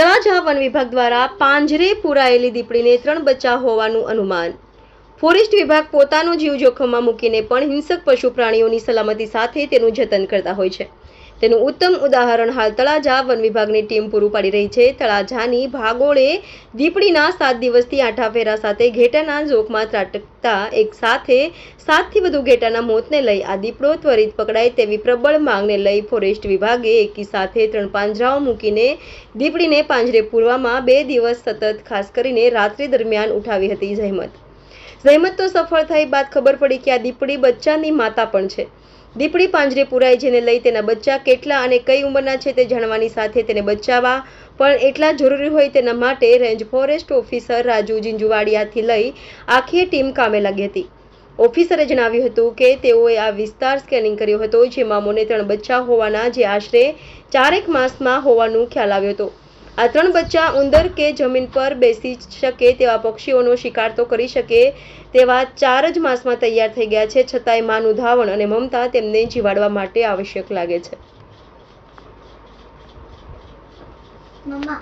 સુરતમાં વન વિભાગ દ્વારા પાંજરે પુરાયેલી દીપડીને ત્રણ બચ્ચા હોવાનું અનુમાન ફોરેસ્ટ વિભાગ પોતાનો જીવ જોખમમાં મૂકીને પણ હિંસક પશુ પ્રાણીઓની સલામતી સાથે તેનું જતન કરતા હોય છે. તેનું ઉત્તમ ઉદાહરણ હાલ તળાજા વન વિભાગની ટીમ પૂરું પાડી રહી છે. તળાજાની ભાગોળે દીપડીના સાત દિવસથી આઠા ફેરા સાથે ઘેટાના ઝોકમાં ત્રાટકતા એક સાથે સાતથી વધુ ઘેટાના મોતને લઈ આ દીપડો ત્વરિત પકડાય તેવી પ્રબળ માંગને લઈ ફોરેસ્ટ વિભાગે એકી સાથે ત્રણ પાંજરાઓ મૂકીને દીપડીને પાંજરે પૂરવામાં બે દિવસ સતત ખાસ કરીને રાત્રિ દરમિયાન ઉઠાવી હતી જહેમત. જહેમત તો સફળ થઈ બાદ ખબર પડી કે આ દીપડી બચ્ચાની માતા પણ છે. દીપડી પાંજરે પુરાઈ જેને લઈ તેના બચ્ચા કેટલા અને કઈ ઉંમરના છે તે જાણવાની સાથે તેને બચાવવા પણ એટલા જરૂરી હોય તેના માટે રેન્જ ફોરેસ્ટ ઓફિસર રાજુ જીંજુવાડિયાથી લઈ આખી ટીમ કામે લાગી હતી. ઓફિસરે જણાવ્યું હતું કે તેઓએ આ વિસ્તાર સ્કેનિંગ કર્યો હતો, જેમાં મોને ત્રણ બચ્ચા હોવાના જે આશરે ચારેક માસમાં હોવાનું ખ્યાલ આવ્યો હતો. આ ત્રણ બચ્ચા ઉંદર કે જમીન પર બેસી શકે તેવા પક્ષીઓનો શિકાર તો કરી શકે તેવા ચાર જ માસમાં તૈયાર થઈ ગયા છે, છતાંય માનું ધાવણ અને મમતા તેમને જીવાડવા માટે આવશ્યક લાગે છે. મમ્મા